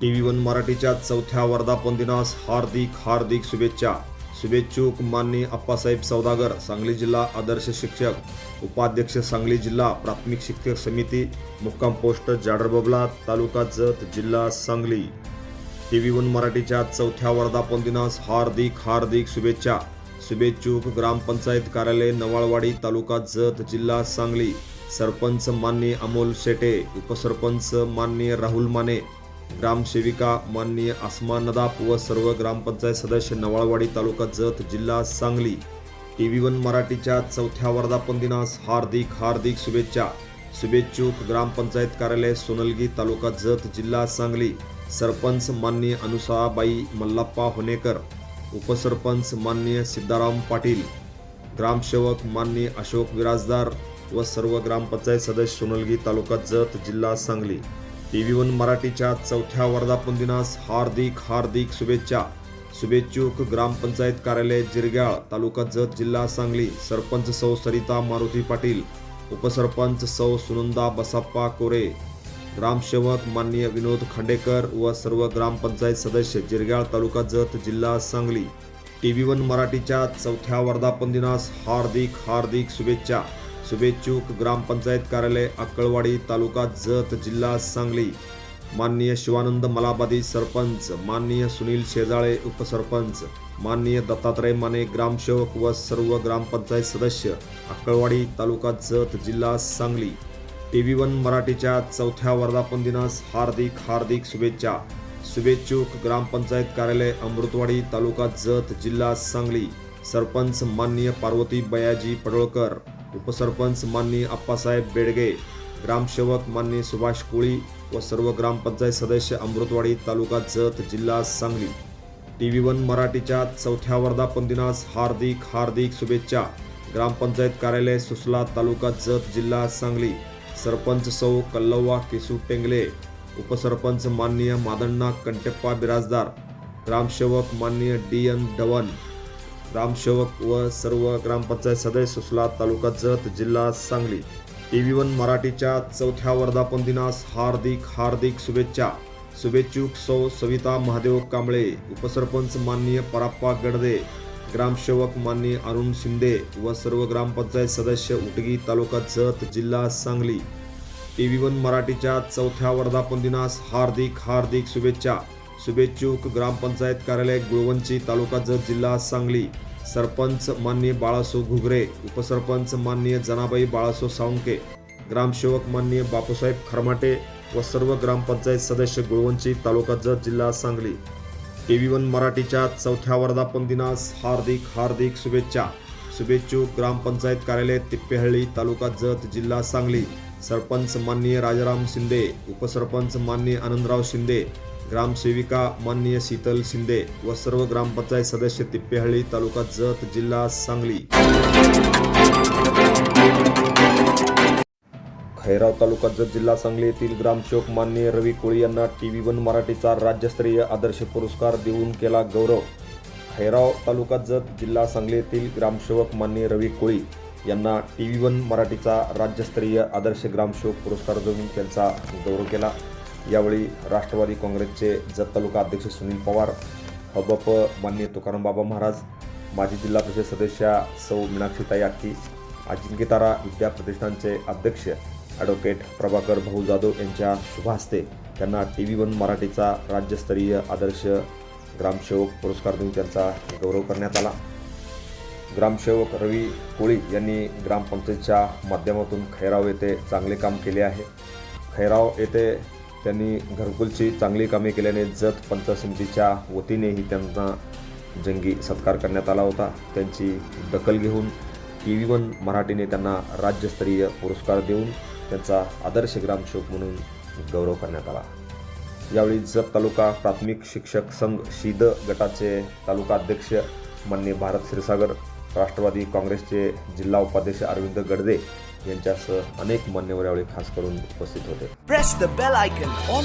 T V one मराठीच्या चौथ्या वर्धापन दिनास हार्दिक हार्दिक शुभेच्छा. शुभेच्छुक माननी अप्पासाहेब सौदागर सांगली जिल्हा आदर्श शिक्षक उपाध्यक्ष सांगली जिल्हा प्राथमिक शिक्षक समिती मुक्काम पोस्ट जाडरबबला तालुका जत जिल्हा सांगली. टी व्ही वन मराठीच्या चौथ्या वर्धापन दिनास हार्दिक हार्दिक शुभेच्छा. शुभेच्छुक ग्रामपंचायत कार्यालय नवाळवाडी तालुका जत जिल्हा सांगली. सरपंच माननी अमोल शेटे उपसरपंच माननीय राहुल माने ग्रामसेविका माननीय आसमा नदाप व सर्व ग्रामपंचायत सदस्य नवाळवाडी तालुका जत जिल्हा सांगली. टी व्ही वन मराठीच्या चौथ्या वर्धापन दिनास हार्दिक हार्दिक शुभेच्छा. शुभेच्छुक ग्रामपंचायत कार्यालय सोनलगी तालुका जत जिल्हा सांगली. सरपंच माननीय अनुसाबाई मल्लाप्पा होनेकर. उपसरपंच माननीय सिद्धाराम पाटील. ग्रामसेवक माननीय अशोक विराजदार व सर्व ग्रामपंचायत सदस्य सोनलगी तालुका जत जिल्हा सांगली. टी व्ही वन मराठीच्या चौथ्या वर्धापन दिनास हार्दिक हार्दिक शुभेच्छा. शुभेच्छुक ग्रामपंचायत कार्यालय जिरग्याळ तालुका जत जिल्हा सांगली सरपंच सौ सरिता मारुती पाटील उपसरपंच सौ सुनंदा बसाप्पा कोरे ग्रामसेवक माननीय विनोद खांडेकर व सर्व ग्रामपंचायत सदस्य जिरग्याळ तालुका जत जिल्हा सांगली. टी व्ही वन मराठीच्या चौथ्या वर्धापन दिनास हार्दिक हार्दिक शुभेच्छा. शुभेच्छुक ग्रामपंचायत कार्यालय अक्कळवाडी तालुका जत जिल्हा सांगली. माननीय शिवानंद मलाबादी सरपंच माननीय सुनील शेजाळे उपसरपंच माननीय दत्तात्रय माने ग्रामसेवक व सर्व ग्रामपंचायत सदस्य अक्कळवाडी तालुका जत जिल्हा सांगली. टी व्ही वन मराठीच्या चौथ्या वर्धापन दिनास हार्दिक हार्दिक शुभेच्छा. शुभेच्छुक ग्रामपंचायत कार्यालय अमृतवाडी तालुका जत जिल्हा सांगली. सरपंच माननीय पार्वती बयाजी पडोळकर. उपसरपंच माननीय अप्पासाहेब बेडगे ग्रामसेवक माननीय सुभाष कोळी व सर्व ग्रामपंचायत सदस्य अमृतवाडी तालुका जत जिल्हा सांगली. टी व्ही वन मराठीच्या चौथ्या वर्धापन दिनास हार्दिक हार्दिक शुभेच्छा. ग्रामपंचायत कार्यालय सुसला तालुका जत जिल्हा सांगली. सरपंच सौ कल्लव्वा केसू टेंगले उपसरपंच माननीय मादण्णा कंटेप्पा बिराजदार. ग्रामसेवक माननीय डी एन डवन ग्रामसेवक व सर्व ग्रामपंचायत सदस्य सुसला तालुका जत जिल्हा सांगली. टी व्ही वन मराठीच्या चौथ्या वर्धापन दिनास हार्दिक हार्दिक शुभेच्छा. शुभेच्छुक सौ सविता महादेव कांबळे उपसरपंच माननीय पराप्पा गडदे ग्रामसेवक माननीय अरुण शिंदे व सर्व ग्रामपंचायत सदस्य उटगी तालुका जत जिल्हा सांगली. टी व्ही वन मराठीच्या चौथ्या वर्धापन दिनास हार्दिक हार्दिक शुभेच्छा. शुभेच्छुक ग्रामपंचायत कार्यालय गुळवंची तालुका जत जिल्हा सांगली. सरपंच माननीय बाळासो घुगरे उपसरपंच माननीय जनाबाई बाळासो सावंके ग्रामसेवक माननीय बापूसाहेब खरमाटे व सर्व ग्रामपंचायत सदस्य गुळवंची तालुका जत जिल्हा सांगली. टी व्ही वन मराठीच्या चौथ्या वर्धापन दिनास हार्दिक हार्दिक शुभेच्छा. शुभेच्छुक ग्रामपंचायत कार्यालय तिप्पेहळ्ळी तालुका जत जिल्हा सांगली. सरपंच माननीय राजाराम शिंदे उपसरपंच माननीय आनंदराव शिंदे ग्रामसेविका माननीय शीतल शिंदे व सर्व ग्रामपंचायत सदस्य तिप्पेहळ्ळी तालुका जत जिल्हा सांगली. खैराव तालुका जत जिल्हा सांगली येथील ग्रामसेवक माननीय रवी कोळी यांना टी व्ही वन मराठीचा राज्यस्तरीय आदर्श पुरस्कार देऊन केला गौरव. खैराव तालुका जत जिल्हा सांगली येथील ग्रामसेवक माननीय रवी कोळी यांना टी व्ही वन मराठीचा राज्यस्तरीय आदर्श ग्रामसेवक पुरस्कार देऊन त्यांचा गौरव केला. यावेळी राष्ट्रवादी काँग्रेसचे जत तालुका अध्यक्ष सुनील पवार हबप माननीय तुकारामबाबा महाराज माजी जिल्हा परिषद सदस्या सौ मीनाक्षीताई आक्की अजिंक्यतारा विद्या प्रतिष्ठानचे अध्यक्ष ॲडव्होकेट प्रभाकर भाऊ जाधव यांच्या शुभहस्ते त्यांना टी व्ही वन मराठीचा राज्यस्तरीय आदर्श ग्रामसेवक पुरस्कार देऊन त्यांचा गौरव करण्यात आला. ग्रामसेवक रवी कोळी यांनी ग्रामपंचायतच्या माध्यमातून खैराव येथे चांगले काम केले आहे. खैराव येथे त्यांनी घरकुलची चांगली कामे केल्याने जत पंचायत समितीच्या वतीनेही त्यांना जंगी सत्कार करण्यात आला होता. त्यांची दखल घेऊन टी व्ही वन मराठीने त्यांना राज्यस्तरीय पुरस्कार देऊन त्यांचा आदर्श ग्रामसेवक म्हणून गौरव करण्यात आला. यावेळी जत तालुका प्राथमिक शिक्षक संघ शीद गटाचे तालुका अध्यक्ष मान्य भारत क्षीरसागर राष्ट्रवादी काँग्रेसचे जिल्हा उपाध्यक्ष अरविंद गडदे यांच्यासह अनेक मान्यवर यावेळी खास करून उपस्थित होते. Press the bell icon on